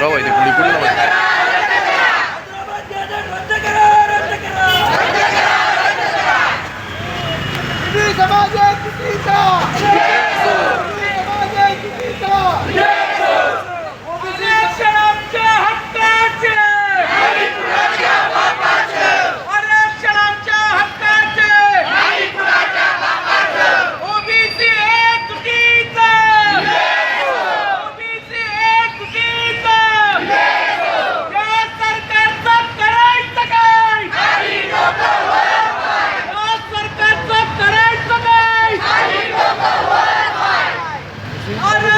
जावा पुढे पुढे Arı!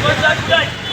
One side, one side.